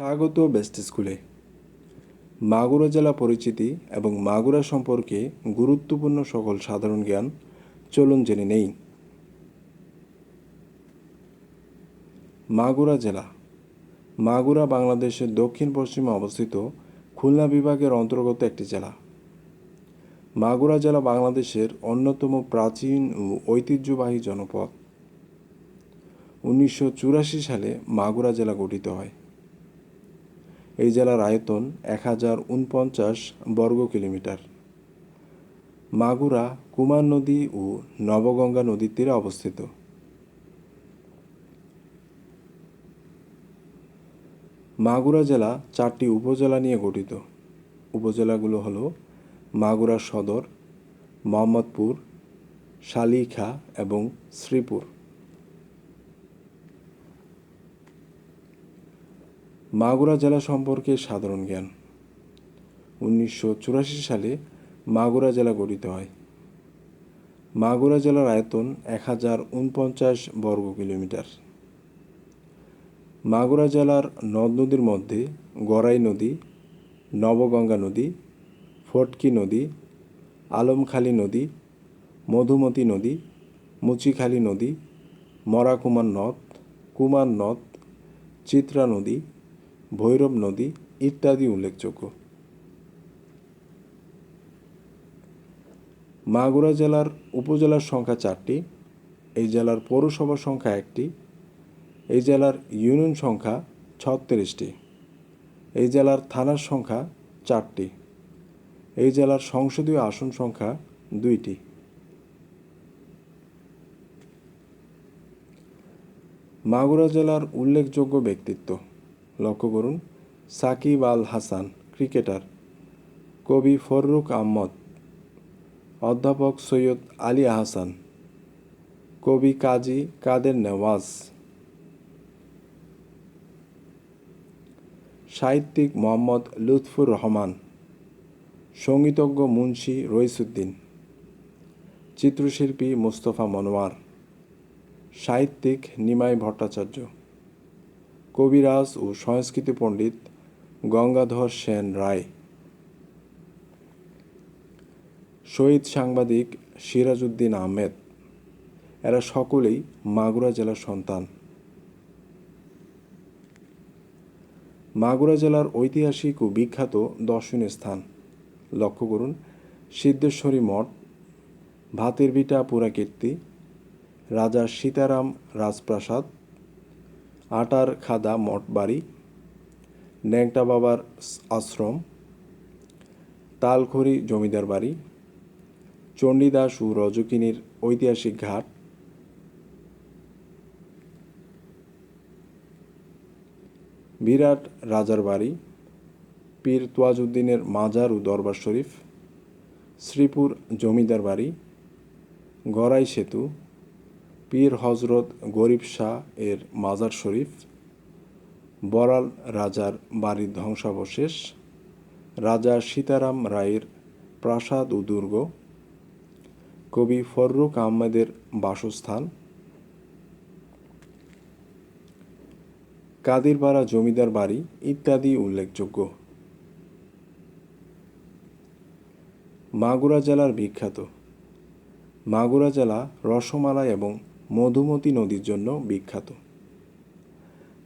স্বাগত বেস্ট স্কুলে। মাগুরা জেলা পরিচিতি এবং মাগুরা সম্পর্কে গুরুত্বপূর্ণ সকল সাধারণ জ্ঞান চলুন জেনে নেই। মাগুরা জেলা। মাগুরা বাংলাদেশের দক্ষিণ পশ্চিমে অবস্থিত খুলনা বিভাগের অন্তর্গত একটি জেলা। মাগুরা জেলা বাংলাদেশের অন্যতম প্রাচীন ও ঐতিহ্যবাহী জনপদ। উনিশশো চুরাশি সালে মাগুরা জেলা গঠিত হয়। এই জেলার আয়তন এক হাজার উনপঞ্চাশ বর্গ কিলোমিটার। মাগুরা, কুমার নদী ও নবগঙ্গা নদীর তীরে অবস্থিত। মাগুরা জেলা চারটি উপজেলা নিয়ে গঠিত। উপজেলাগুলো হল মাগুরা সদর, মোহাম্মদপুর, শালিখা এবং শ্রীপুর। মাগুরা জেলা সম্পর্কে সাধারণ জ্ঞান। উনিশশো চুরাশি সালে মাগুরা জেলা গঠিত হয়। মাগুরা জেলার আয়তন এক হাজার উনপঞ্চাশ বর্গ কিলোমিটার। মাগুরা জেলার নদ নদীর মধ্যে গড়াই নদী, নবগঙ্গা নদী, ফটকি নদী, আলমখালী নদী, মধুমতি নদী, মুচিখালী নদী, মরাকুমার নদ, কুমার নদ, চিত্রা নদী ভৈরব নদী ইত্যাদি উল্লেখযোগ্য। মাগুরা জেলার উপজেলার সংখ্যা চারটি, এই জেলার পৌরসভার সংখ্যা একটি, এই জেলার ইউনিয়ন সংখ্যা ছত্রিশটি, এই জেলার থানার সংখ্যা চারটি, এই জেলার সংসদীয় আসন সংখ্যা দুইটি। মাগুরা জেলার উল্লেখযোগ্য ব্যক্তিত্ব। লক্ষ্য করুন, সাকিব আল হাসান, ক্রিকেটার, কবি ফররুক আহমদ, অধ্যাপক সৈয়দ আলী আহসান কবি কাজী কাদের নেওয়াজ, সাহিত্যিক মোহাম্মদ লুৎফুর রহমান, সঙ্গীতজ্ঞ মুন্সি রইসুদ্দিন, চিত্রশিল্পী মোস্তফা মনোয়ার, সাহিত্যিক নিমাই ভট্টাচার্য। কবিরাজ ও সংস্কৃতি পণ্ডিত গঙ্গাধর সেন রায়। শহীদ সাংবাদিক সিরাজউদ্দিন আহমেদ। এরা সকলেই মাগুরা জেলার সন্তান। মাগুরা জেলার ঐতিহাসিক ও বিখ্যাত দর্শনীয় স্থান। লক্ষ্য করুন, সিদ্ধেশ্বরী মঠ, ভাতের বিটা পুরাকীর্তি, রাজা সীতারাম রাজপ্রাসাদ আটার খাদা মঠ বাড়ি, ন্যাংটা বাবার আশ্রম, তালখড়ি জমিদার বাড়ি, চণ্ডীদাস ও রজকিনীর ঐতিহাসিক ঘাট, বিরাট রাজার বাড়ি, পীর তোয়াজুদ্দিনের মাজার ও দরবার শরীফ, শ্রীপুর জমিদার বাড়ি, গড়াই সেতু পীর হজরত গরিব শাহ এর মাজার শরীফ, বড়াল রাজার বাড়ির ধ্বংসাবশেষ, রাজা সীতারাম রায়ের প্রাসাদ ও দুর্গ, কবি ফররুক আহমেদের বাসস্থান, কাদিরপাড়া জমিদার বাড়ি ইত্যাদি উল্লেখযোগ্য। মাগুরা জেলার বিখ্যাত। মাগুরা জেলা রসমালাই এবং মধুমতি নদীর জন্য বিখ্যাত।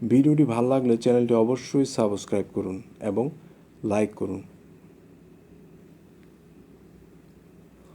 ভিডিওটি ভালো লাগলে চ্যানেলটি অবশ্যই সাবস্ক্রাইব করুন এবং লাইক করুন।